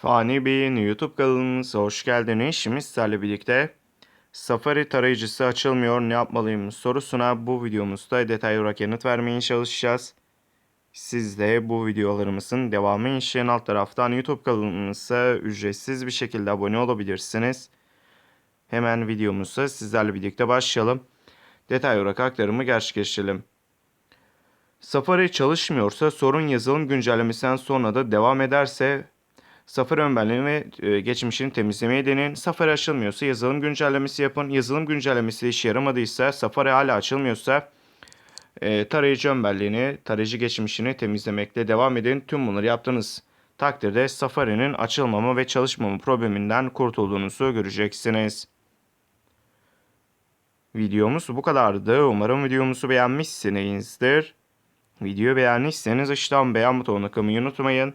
Fani Bey'in YouTube kanalımıza hoş geldiniz. Şimdi sizlerle birlikte Safari tarayıcısı açılmıyor ne yapmalıyım sorusuna bu videomuzda detaylı olarak yanıt vermeye çalışacağız. Siz de bu videolarımızın devamı için alt taraftan YouTube kanalımıza ücretsiz bir şekilde abone olabilirsiniz. Hemen videomuza sizlerle birlikte başlayalım. Detaylı olarak aktarımı gerçekleştirelim. Safari çalışmıyorsa sorun yazılım güncellemesinden sonra da devam ederse Safari ön ve e, geçmişini temizlemeye deneyin. Safari açılmıyorsa yazılım güncellemesi yapın. Yazılım güncellemesi işe yaramadıysa, Safari hala açılmıyorsa e, tarayıcı ön tarayıcı geçmişini temizlemekle devam edin. Tüm bunları yaptığınız takdirde Safari'nin açılmama ve çalışmama probleminden kurtulduğunuzu göreceksiniz. Videomuz bu kadardı. Umarım videomuzu beğenmişsinizdir. Videoyu beğendiyseniz aşağıdan beğen butonuna kılmayı unutmayın.